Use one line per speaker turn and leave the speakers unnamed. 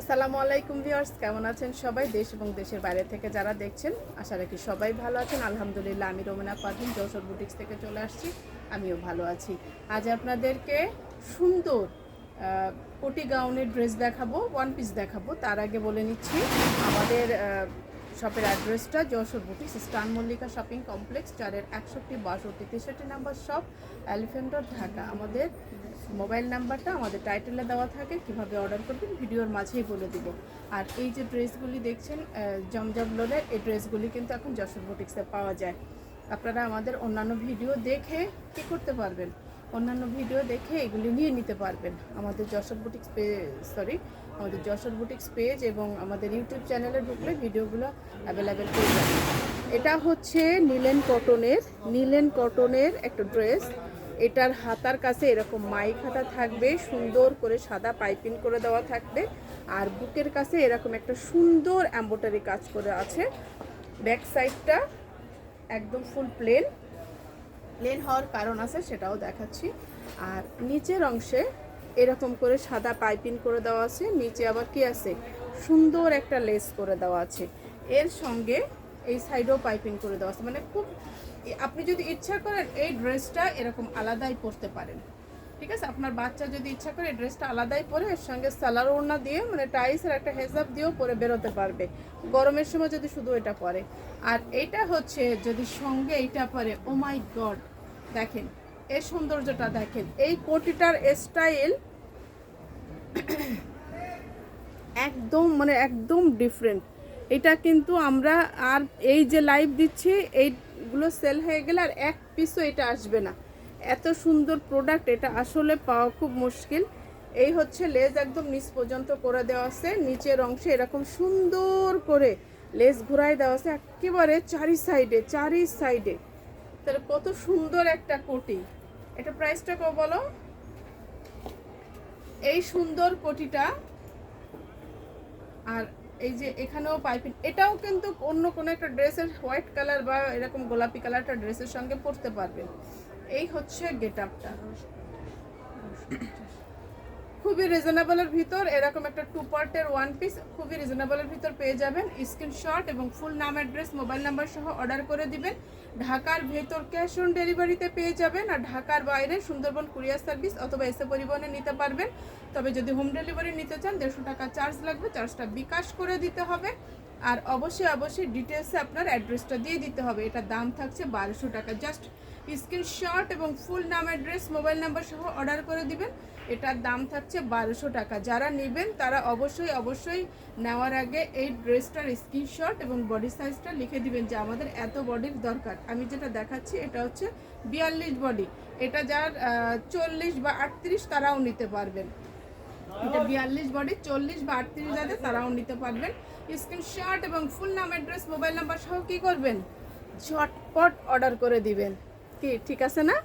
আসসালামু আলাইকুম ভিউয়ার্স, কেমন আছেন সবাই? দেশ এবং দেশের বাইরে থেকে যারা দেখছেন, আশা রাখি সবাই ভালো আছেন। আলহামদুলিল্লাহ, আমি রোমেনা পারভিন যশোর বুটিক্স থেকে চলে আসছি। আমিও ভালো আছি। আজ আপনাদেরকে সুন্দর কোটি গাউনের ড্রেস দেখাবো ওয়ান পিস দেখাবো। তার আগে বলে নিচ্ছি, আমাদের শপের অ্যাড্রেসটা যশোর বুটিক্স, স্টান মল্লিকা শপিং কমপ্লেক্স, চারের একষট্টি বাষট্টি তেষট্টি number shop elephant road, Dhaka. আমাদের মোবাইল নাম্বারটা আমাদের টাইটেলে দেওয়া থাকে, কীভাবে অর্ডার করবেন ভিডিওর মাঝেই বলে দিব। আর এই যে ড্রেসগুলি দেখছেন জমজম লোডের এই ড্রেসগুলি কিন্তু এখন যশোর বুটিক্সে পাওয়া যায়। আপনারা আমাদের অন্যান্য ভিডিও দেখে কি করতে পারবেন? অন্যান্য ভিডিও দেখে এগুলি নিয়ে নিতে পারবেন। আমাদের যশোর বুটিক্স সরি আমাদের যশোর বুটিক্স পেজ এবং আমাদের ইউটিউব চ্যানেলে ঢুকলে ভিডিওগুলো অ্যাভেলেবেল পেয়ে যাবেন। এটা হচ্ছে নীলেন কটনের নীলেন কটনের একটা ড্রেস এটার হাতার কাছে এরকম মাইক হাতা থাকবে, সুন্দর করে সাদা পাইপিং করে দেওয়া থাকবে। আর বুকের কাছে এরকম একটা সুন্দর এম্বোটারি কাজ করে আছে। ব্যাক সাইডটা একদম ফুল প্লেন প্লেন হওয়ার কারণ আছে, সেটাও দেখাচ্ছি। আর নিচের অংশে এরকম করে সাদা পাইপিং করে দেওয়া আছে, নিচে আবার কি আছে? সুন্দর একটা লেস করে দেওয়া আছে। এর সঙ্গে এই সাইডেও পাইপিং করে দেওয়া আছে। মানে খুব, আপনি যদি ইচ্ছা করেন, এই ড্রেসটা এরকম আলাদাই পরতে পারেন। ঠিক আছে? আপনার বাচ্চা যদি ইচ্ছা করে ড্রেসটা আলাদাই পরে, এর সঙ্গে সালার ওড়না দিয়ে মানে টাইস আর একটা হেজাব দিয়েও পরে বেরোতে পারবে। গরমের সময় যদি শুধু এটা পরে। আর এইটা হচ্ছে যদি সঙ্গে এইটা পরে ও মাই গড দেখেন, এই সৌন্দর্যটা দেখেন, এই কোটিটার স্টাইল একদম মানে একদম ডিফারেন্ট এটা কিন্তু আমরা আর এই যে লাইভ দিচ্ছি, এইগুলো সেল হয়ে গেলে আর এক পিসও এটা আসবে না। এত সুন্দর প্রোডাক্ট এটা আসলে পাওয়া খুব মুশকিল। এই হচ্ছে লেজ একদম নিচ পর্যন্ত করে দেওয়া আছে, নিচের অংশে এরকম সুন্দর করে লেজ ঘুরাই দেওয়া আছে, একেবারে চারি সাইডে চারি সাইডে তাহলে কত সুন্দর একটা কোটি। এটা প্রাইসটা কো বলো। এই সুন্দর কোটিটা, আর এই যে এখানেও পাইপিং, এটাও কিন্তু অন্য কোনো একটা ড্রেসের হোয়াইট কালার বা এরকম গোলাপি কালারটা ড্রেসের সঙ্গে পরতে পারবে এই হচ্ছে গেট আপটা খুবই রিজনেবলের ভিতর, এরকম একটা টু পার্টের ওয়ান পিস খুবই রিজনেবলের ভিতর পেয়ে যাবেন। স্ক্রিনশট এবং ফুল নাম অ্যাড্রেস মোবাইল নাম্বার সহ অর্ডার করে দিবেন। ঢাকার ভেতর ক্যাশ অন ডেলিভারিতে পেয়ে যাবেন আর ঢাকার বাইরে সুন্দরবন কুরিয়ার সার্ভিস অথবা এসে পরিবহনে নিতে পারবেন। তবে যদি হোম ডেলিভারি নিতে চান, দেড়শো টাকা চার্জ লাগবে চার্জটা বিকাশ করে দিতে হবে। আর অবশ্যই অবশ্যই ডিটেলসে আপনার অ্যাড্রেসটা দিয়ে দিতে হবে। এটার দাম থাকছে বারোশো টাকা। জাস্ট স্ক্রিনশট এবং ফুল নাম অ্যাড্রেস মোবাইল নাম্বার সহ অর্ডার করে দিবেন। এটার দাম থাকছে বারোশো টাকা। যারা নেবেন, তারা অবশ্যই অবশ্যই নেওয়ার আগে এই ড্রেসটার স্ক্রিনশট এবং বডি সাইজটা লিখে দিবেন যে আমাদের এত বডির দরকার। আমি যেটা দেখাচ্ছি, এটা হচ্ছে বিয়াল্লিশ বডি এটা যার চল্লিশ বা আটত্রিশ তারাও নিতে পারবেন। এটা বিয়াল্লিশ বডি চল্লিশ বা আটত্রিশ যাদের তারাও নিতে পারবেন। স্ক্রিনশট এবং ফুল নাম অ্যাড্রেস মোবাইল নাম্বার সহ কী করবেন? ঝটপট অর্ডার করে দিবেন। কি, ঠিক আছে না?